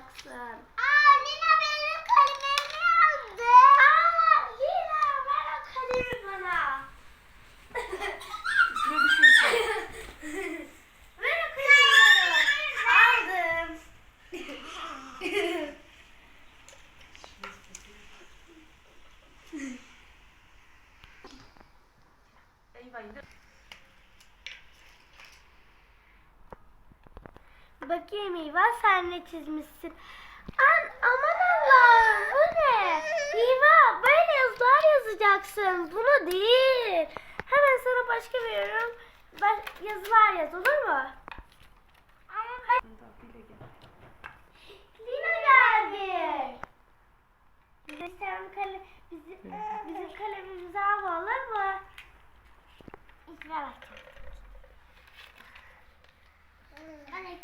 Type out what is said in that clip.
yazacaksın. Aa Lina benim kalemimi aldı. Aa Lina ver o kalemi bana. Ne düşünüyorsun? ver o kalemi. Aldım. Eyvah indir. Bakayım İva sen ne çizmişsin? An aman Allah'ım bu ne? İva böyle yazılar yazacaksın. Bunu değil. Hemen sana başka veriyorum. Baş- yazılar yaz olur mu? Lina geldi. Sen kale, bizim, bizim kalemimizi alma olur mu? İkra bakayım. Anne